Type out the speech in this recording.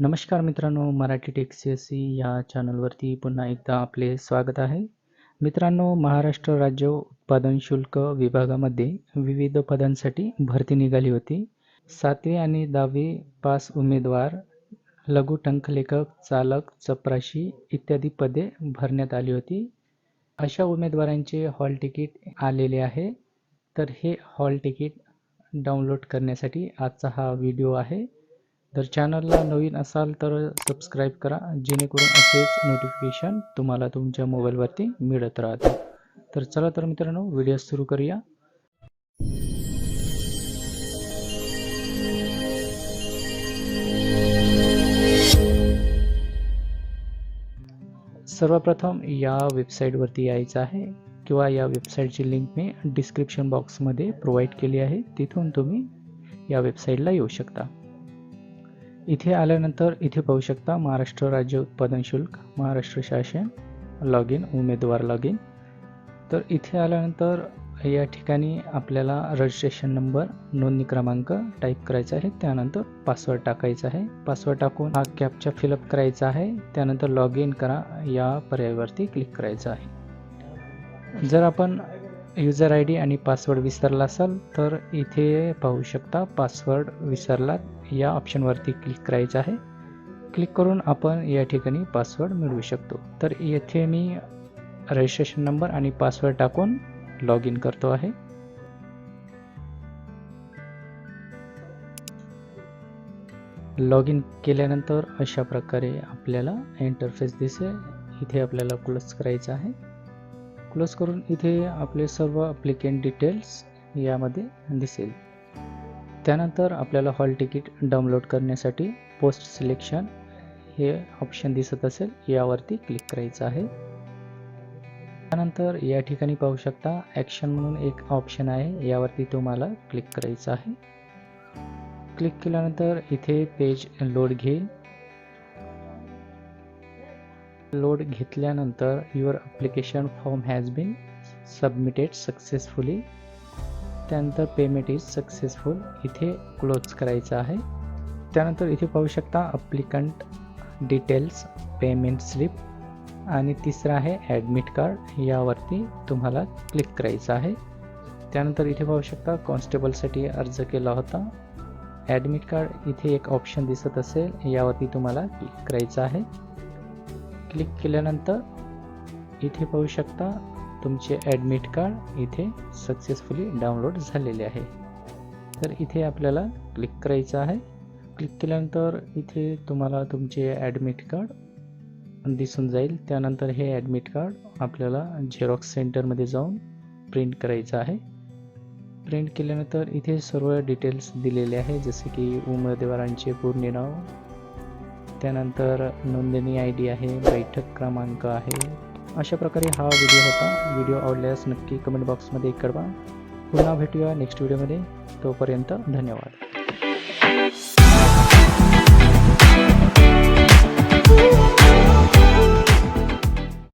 नमस्कार मित्रांनो मराठी टेक्सेसी या चॅनलवरती पुन्हा एकदा आपले स्वागत आहे. मित्रांनो महाराष्ट्र राज्य उत्पादन शुल्क विभागामध्ये विविध पदांसाठी भरती निघाली होती. सातवी आणि दहावी पास उमेदवार लघु टंकलेखक चालक चपराशी इत्यादी पदे भरण्यात आली होती. अशा उमेदवारांचे हॉल तिकीट आलेले आहे. तर हे हॉल तिकीट डाउनलोड करण्यासाठी आजचा हा व्हिडिओ आहे. तर चॅनलला नवीन असाल तर सबस्क्राईब करा जेणेकरून असेच नोटिफिकेशन तुम्हाला तुमच्या मोबाईलवरती मिळत राहते तर चला तर मित्रांनो व्हिडिओ सुरू करूया. सर्वप्रथम या वेबसाईटवरती यायचं आहे किंवा या वेबसाईटची लिंक मी डिस्क्रिप्शन बॉक्समध्ये प्रोव्हाइड केली आहे. तिथून तुम्ही या वेबसाईटला येऊ शकता. इथे आल्यानंतर इथे पाहू शकता महाराष्ट्र राज्य उत्पादन शुल्क महाराष्ट्र शासन लॉग इन उमेदवार लॉग इन तर इथे आल्यानंतर या ठिकाणी आपल्याला रजिस्ट्रेशन नंबर नोंदणी क्रमांक टाईप करायचा आहे. त्यानंतर पासवर्ड टाकायचा आहे. पासवर्ड टाकून हा कॅपचा फिलअप करायचा आहे. त्यानंतर लॉग इन करा या पर्यायावरती क्लिक करायचं आहे. जर आपण युजर आय डी आणि पासवर्ड विसरला असाल तर इथे पाहू शकता पासवर्ड विसरला. या ऑप्शनवरती क्लिक करायचं आहे. क्लिक करून आपण या ठिकाणी पासवर्ड मिळवू शकतो. तर येथे मी रजिस्ट्रेशन नंबर आणि पासवर्ड टाकून लॉग इन करतो आहे. लॉग इन केल्यानंतर अशा प्रकारे आपल्याला इंटरफेस दिसेल. इथे आपल्याला क्लोज करायचं आहे. क्लोज करून इथे आपले सर्व अप्लिकेंट डिटेल्स यामध्ये दिसेल. त्यानंतर आपल्याला हॉल तिकीट डाउनलोड करण्यासाठी पोस्ट सिलेक्शन हे ऑप्शन दिसत असेल यावरती क्लिक करायचं आहे. त्यानंतर या ठिकाणी पाहू शकता ॲक्शन म्हणून एक ऑप्शन आहे यावरती तुम्हाला क्लिक करायचं आहे. क्लिक केल्यानंतर इथे पेज लोड घेईल. लोड घेतल्यानंतर your application form has been submitted successfully त्यानंतर पेमेंट इज सक्सेसफुल इथे क्लोज करायचं आहे. त्यानंतर इथे पाहू शकता अप्लिकंट डिटेल्स पेमेंट स्लिप आणि तिसरं आहे ॲडमिट कार्ड यावरती तुम्हाला क्लिक करायचं आहे. त्यानंतर इथे पाहू शकता कॉन्स्टेबलसाठी अर्ज केला होता. ॲडमिट कार्ड इथे एक ऑप्शन दिसत असेल. यावरती तुम्हाला क्लिक करायचं आहे. क्लिक केल्यानंतर इथे पाहू शकता तुमचे ॲडमिट कार्ड इथे सक्सेसफुली डाउनलोड झालेले आहे. तर इथे आपल्याला क्लिक करायचं आहे. क्लिक केल्यानंतर इथे तुम्हाला तुमचे ॲडमिट कार्ड दिसून जाईल. त्यानंतर हे ॲडमिट कार्ड आपल्याला झेरॉक्स सेंटरमध्ये जाऊन प्रिंट करायचं आहे. प्रिंट केल्यानंतर इथे सर्व डिटेल्स दिलेले आहे. जसे की उमेदवारांचे पूर्ण नाव त्यानंतर नोंदणी आय डी आहे बैठक क्रमांक आहे. अशा प्रकारे हा व्हिडिओ होता. व्हिडिओ आवडल्यास नक्की कमेंट बॉक्समध्ये कळवा. पुन्हा भेटूया नेक्स्ट व्हिडिओमध्ये तोपर्यंत धन्यवाद.